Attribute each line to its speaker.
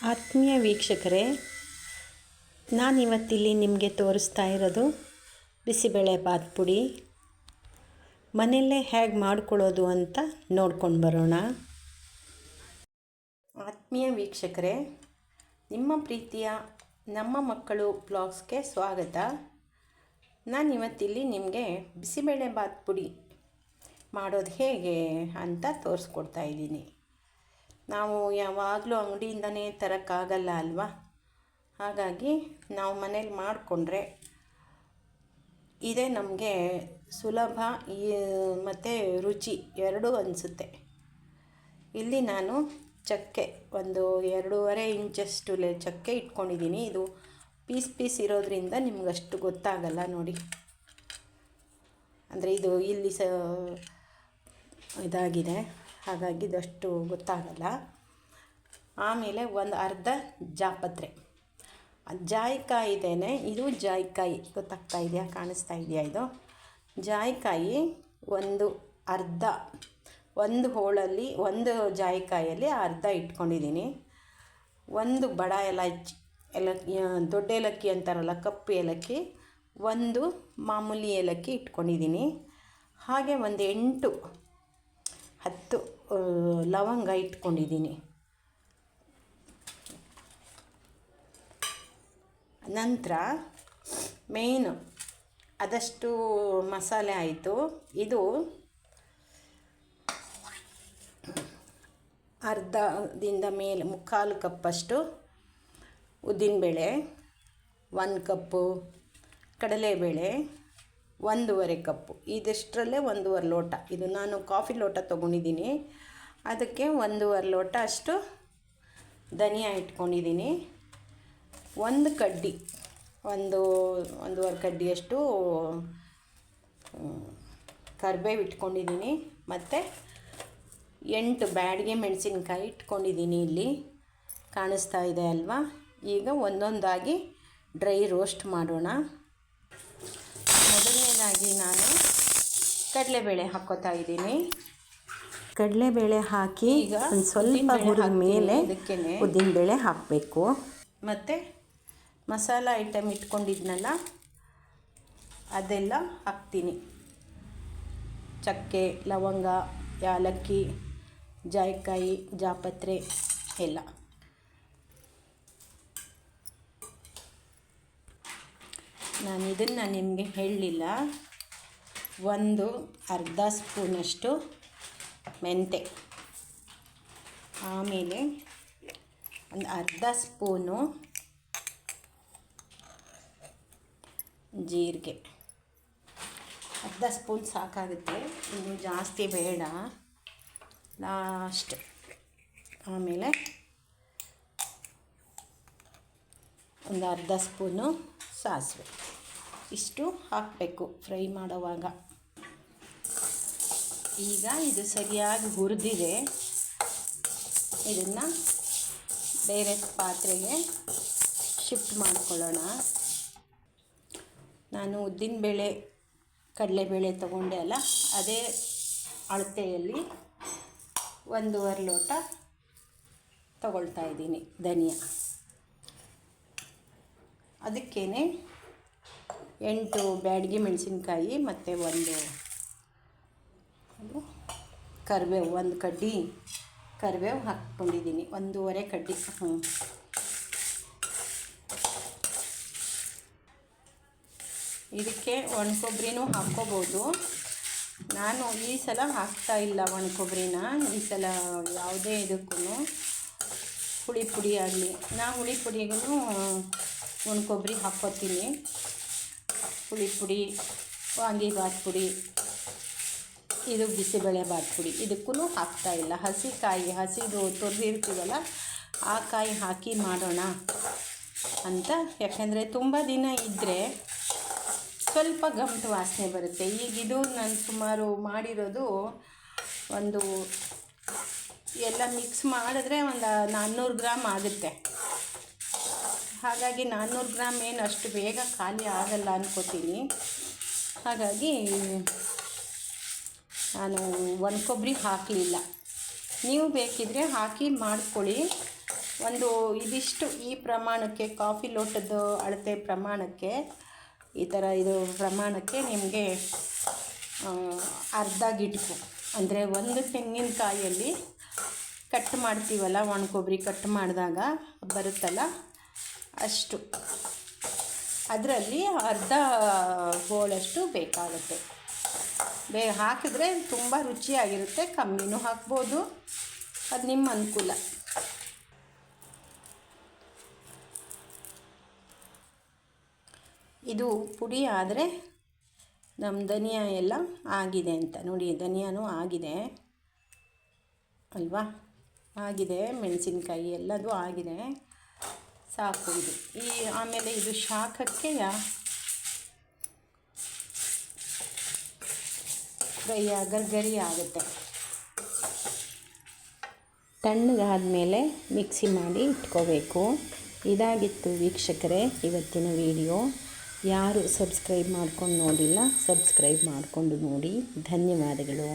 Speaker 1: ಆತ್ಮೀಯ ವೀಕ್ಷಕರೇ, ನಾನಿವತ್ತಿಲ್ಲಿ ನಿಮಗೆ ತೋರಿಸ್ತಾ ಇರೋದು ಬಿಸಿಬೇಳೆ ಬಾತ್ ಪುಡಿ ಮನೆಯಲ್ಲೇ ಹೇಗೆ ಮಾಡ್ಕೊಳ್ಳೋದು ಅಂತ ನೋಡ್ಕೊಂಡು ಬರೋಣ. ಆತ್ಮೀಯ ವೀಕ್ಷಕರೇ, ನಿಮ್ಮ ಪ್ರೀತಿಯ ನಮ್ಮ ಮಕ್ಕಳು ಬ್ಲಾಗ್ಸ್ಗೆ ಸ್ವಾಗತ. ನಾನಿವತ್ತಿಲ್ಲಿ ನಿಮಗೆ ಬಿಸಿಬೇಳೆ ಬಾತ್ ಪುಡಿ ಮಾಡೋದು ಹೇಗೆ ಅಂತ ತೋರಿಸ್ಕೊಡ್ತಾ ಇದ್ದೀನಿ. ನಾವು ಯಾವಾಗಲೂ ಅಂಗಡಿಯಿಂದನೇ ತರೋಕ್ಕಾಗಲ್ಲ ಅಲ್ವಾ? ಹಾಗಾಗಿ ನಾವು ಮನೇಲಿ ಮಾಡಿಕೊಂಡ್ರೆ ಇದೇ ನಮಗೆ ಸುಲಭ ಮತ್ತು ರುಚಿ ಎರಡೂ ಅನಿಸುತ್ತೆ. ಇಲ್ಲಿ ನಾನು ಚಕ್ಕೆ, ಒಂದು ಎರಡೂವರೆ ಇಂಚಷ್ಟು ಲೆ ಚಕ್ಕೆ ಇಟ್ಕೊಂಡಿದ್ದೀನಿ. ಇದು ಪೀಸ್ ಪೀಸ್ ಇರೋದ್ರಿಂದ ನಿಮ್ಗಷ್ಟು ಗೊತ್ತಾಗಲ್ಲ ನೋಡಿ. ಅಂದರೆ ಇದು ಇಲ್ಲಿ ಸ ಇದಾಗಿದೆ. ಹಾಗಾಗಿ ಇದಷ್ಟು ಗೊತ್ತಾಗಲ್ಲ. ಆಮೇಲೆ ಒಂದು ಅರ್ಧ ಜಾಪತ್ರೆ. ಜಾಯಿಕಾಯಿ ಇದೇನೆ, ಇದು ಜಾಯಿಕಾಯಿ. ಗೊತ್ತಾಗ್ತಾ ಇದೆಯಾ, ಕಾಣಿಸ್ತಾ ಇದೆಯಾ ಇದು? ಜಾಯಿಕಾಯಿ ಒಂದು ಅರ್ಧ, ಒಂದು ಹೋಳಲ್ಲಿ, ಒಂದು ಜಾಯಿಕಾಯಲ್ಲಿ ಅರ್ಧ ಇಟ್ಕೊಂಡಿದ್ದೀನಿ. ಒಂದು ಬಡ ಏಲಕ್ಕಿ ಏಲಕ್ಕಿ ದೊಡ್ಡ ಏಲಕ್ಕಿ ಅಂತಾರಲ್ಲ, ಕಪ್ಪು ಏಲಕ್ಕಿ, ಒಂದು ಮಾಮೂಲಿ ಏಲಕ್ಕಿ ಇಟ್ಕೊಂಡಿದ್ದೀನಿ. ಹಾಗೆ ಒಂದು ಎಂಟು ಹತ್ತು ಲವಂಗ ಇಟ್ಕೊಂಡಿದ್ದೀನಿ. ನಂತರ ಮೇಯ್ನು ಅದಷ್ಟು ಮಸಾಲೆ ಆಯಿತು. ಇದು ಅರ್ಧದಿಂದ ಮೇಲೆ ಮುಕ್ಕಾಲು ಕಪ್ಪಷ್ಟು ಉದ್ದಿನಬೇಳೆ, ಒಂದು ಕಪ್ಪು ಕಡಲೆಬೇಳೆ ಒಂದೂವರೆ ಕಪ್ಪು. ಇದಷ್ಟರಲ್ಲೇ ಒಂದೂವರೆ ಲೋಟ. ಇದು ನಾನು ಕಾಫಿ ಲೋಟ ತೊಗೊಂಡಿದ್ದೀನಿ. ಅದಕ್ಕೆ ಒಂದೂವರೆ ಲೋಟ ಅಷ್ಟು ಧನಿಯಾ ಇಟ್ಕೊಂಡಿದ್ದೀನಿ. ಒಂದು ಕಡ್ಡಿ, ಒಂದು, ಒಂದೂವರೆ ಕಡ್ಡಿಯಷ್ಟು ಕರ್ಬೇವು ಇಟ್ಕೊಂಡಿದ್ದೀನಿ. ಮತ್ತು ಎಂಟು ಬ್ಯಾಡಿಗೆ ಮೆಣಸಿನ್ಕಾಯಿ ಇಟ್ಕೊಂಡಿದ್ದೀನಿ ಇಲ್ಲಿ. ಕಾಣಿಸ್ತಾ ಇದೆ ಅಲ್ವಾ? ಈಗ ಒಂದೊಂದಾಗಿ ಡ್ರೈ ರೋಸ್ಟ್ ಮಾಡೋಣ. ಮೊದಲನೇದಾಗಿ ನಾನು ಕಡಲೆಬೇಳೆ ಹಾಕೋತಾ ಇದ್ದೀನಿ. ಕಡಲೆಬೇಳೆ ಹಾಕಿ ಈಗ ಒಂದು ಸ್ವಲ್ಪ ಹುರಿದ ಮೇಲೆ ಉದ್ದಿನಬೇಳೆ ಹಾಕಬೇಕು. ಮತ್ತು ಮಸಾಲ ಐಟಮ್ ಇಟ್ಕೊಂಡಿದ್ನಲ್ಲ ಅದೆಲ್ಲ ಹಾಕ್ತೀನಿ. ಚಕ್ಕೆ ಲವಂಗ ಯಾಲಕ್ಕಿ ಜಾಯಿಕಾಯಿ ಜಾಪತ್ರೆ ಎಲ್ಲ. ನಾನು ಇದನ್ನು ನಿಮಗೆ ಹೇಳಲಿಲ್ಲ ಒಂದು ಅರ್ಧ ಸ್ಪೂನಷ್ಟು ಮೆಂತೆ. ಆಮೇಲೆ ಒಂದು ಅರ್ಧ ಸ್ಪೂನು ಜೀರಿಗೆ. ಅರ್ಧ ಸ್ಪೂನ್ ಸಾಕಾಗುತ್ತೆ. ಇನ್ನು ಜಾಸ್ತಿ ಬೇಡ. ಲಾಸ್ಟ್. ಆಮೇಲೆ ಒಂದು ಅರ್ಧ ಸ್ಪೂನು ಸಾಸಿವೆ. ಇಷ್ಟು ಹಾಕಬೇಕು, ಫ್ರೈ ಮಾಡುವಾಗ. ಈಗ ಇದು ಸರಿಯಾಗಿ ಹುರಿದಿದೆ. ಇದನ್ನು ಬೇರೆ ಪಾತ್ರೆಗೆ ಶಿಫ್ಟ್ ಮಾಡ್ಕೊಳ್ಳೋಣ. ನಾನು ಉದ್ದಿನಬೇಳೆ, ಕಡಲೆಬೇಳೆ ತಗೊಂಡೆ ಅಲ್ಲ, ಅದೇ ಅಳತೆಯಲ್ಲಿ ಒಂದೂವರೆ ಲೋಟ ತಗೊಳ್ತಾ ಇದ್ದೀನಿ ಧನಿಯಾ. ಅದಕ್ಕೇ ಎಂಟು ಬ್ಯಾಡಗಿ ಮೆಣಸಿನ್ಕಾಯಿ ಮತ್ತು ಒಂದು ಕರಿಬೇವು, ಒಂದು ಕಡ್ಡಿ ಕರಿಬೇವು ಹಾಕ್ಕೊಂಡಿದ್ದೀನಿ, ಒಂದೂವರೆ ಕಡ್ಡಿ. ಹ್ಞೂ ಇದಕ್ಕೆ ಒಣ ಕೊಬ್ಬರಿನೂ ಹಾಕ್ಕೋಬೋದು. ನಾನು ಈ ಸಲ ಹಾಕ್ತಾ ಇಲ್ಲ ಒಣ ಕೊಬ್ಬರಿನ ಈ ಸಲ ಯಾವುದೇ ಇದಕ್ಕೂ ಹುಳಿ ಪುಡಿ ಆಗಲಿ. ನಾ ಹುಳಿ ಪುಡಿಗೂ ಒಣ ಕೊಬ್ಬರಿ ಹಾಕ್ಕೋತೀನಿ. ಹುಳಿ ಪುಡಿ ವಾಂಗಿಬಾತ್ ಪುಡಿ, ಇದು ಬಿಸಿಬೇಳೆ ಬಾತ್ ಪುಡಿ. ಇದಕ್ಕೂ ಹಾಕ್ತಾ ಇಲ್ಲ. ಹಸಿ ಕಾಯಿ ಹಸಿದು ತೊರೆದಿರ್ತೀವಲ್ಲ, ಆ ಕಾಯಿ ಹಾಕಿ ಮಾಡೋಣ ಅಂತ. ಯಾಕೆಂದರೆ ತುಂಬ ದಿನ ಇದ್ದರೆ ಸ್ವಲ್ಪ ಗಮಟು ವಾಸನೆ ಬರುತ್ತೆ. ಈಗ ಇದು ನಾನು ಸುಮಾರು ಮಾಡಿರೋದು ಒಂದು ಎಲ್ಲ ಮಿಕ್ಸ್ ಮಾಡಿದ್ರೆ ಒಂದು ನಾನ್ನೂರು ಗ್ರಾಮ್ ಆಗುತ್ತೆ. ಹಾಗಾಗಿ ನಾನ್ನೂರು ಗ್ರಾಮ್ ಏನು ಅಷ್ಟು ಬೇಗ ಖಾಲಿ ಆಗಲ್ಲ ಅನ್ಕೋತೀನಿ. ಹಾಗಾಗಿ ನಾನು ಒಂದು ಕೊಬ್ಬರಿ ಹಾಕಲಿಲ್ಲ. ನೀವು ಬೇಕಿದ್ರೆ ಹಾಕಿ ಮಾಡ್ಕೊಳ್ಳಿ. ಒಂದು ಇದಿಷ್ಟು ಈ ಪ್ರಮಾಣಕ್ಕೆ ಕಾಫಿ ಲೋಟದ ಅಳತೆ ಪ್ರಮಾಣಕ್ಕೆ ಈ ಥರ ಇದು ಪ್ರಮಾಣಕ್ಕೆ ನಿಮಗೆ ಅರ್ಧ ಗಿಟ್ಕು ಅಂದರೆ ಒಂದು ತೆಂಗಿನಕಾಯಲ್ಲಿ ಕಟ್ ಮಾಡ್ತೀವಲ್ಲ, ಒಣ ಕೊಬ್ಬರಿ ಕಟ್ ಮಾಡಿದಾಗ ಬರುತ್ತಲ್ಲ? ಅಷ್ಟು. ಅದರಲ್ಲಿ ಅರ್ಧ ಹೋಳಷ್ಟು ಬೇಕಾಗುತ್ತೆ. ಬೇ, ಹಾಕಿದ್ರೆ ತುಂಬ ರುಚಿಯಾಗಿರುತ್ತೆ, ಕಮ್ಮಿನೂ ಹಾಕ್ಬೋದು. ಅದು ನಿಮ್ಮ ಅನುಕೂಲ. ಇದು ಪುಡಿ ಆದರೆ ನಮ್ಮ ಧನಿಯಾ ಎಲ್ಲ ಆಗಿದೆ ಅಂತ. ನೋಡಿ, ಧನಿಯಾನೂ ಆಗಿದೆ. ಅಲ್ವಾ? ಆಗಿದೆ, ಮೆಣಸಿನ್ಕಾಯಿ ಎಲ್ಲದೂ ಆಗಿದೆ. ಸಾಕು ಇದು. ಈ ಆಮೇಲೆ ಇದು ಶಾಖಕ್ಕೆ ಫ್ರೈ ಗರ್ಗರಿ ಆಗುತ್ತೆ. ತಣ್ಣಗಾದ ಮೇಲೆ ಮಿಕ್ಸಿ ಮಾಡಿ ಇಟ್ಕೋಬೇಕು. ಇದಾಗಿತ್ತು ವೀಕ್ಷಕರೇ ಇವತ್ತಿನ ವಿಡಿಯೋ. ಯಾರು ಸಬ್ಸ್ಕ್ರೈಬ್ ಮಾಡ್ಕೊಂಡು ನೋಡಿಲ್ಲ ಸಬ್ಸ್ಕ್ರೈಬ್ ಮಾಡಿಕೊಂಡು ನೋಡಿ. ಧನ್ಯವಾದಗಳು.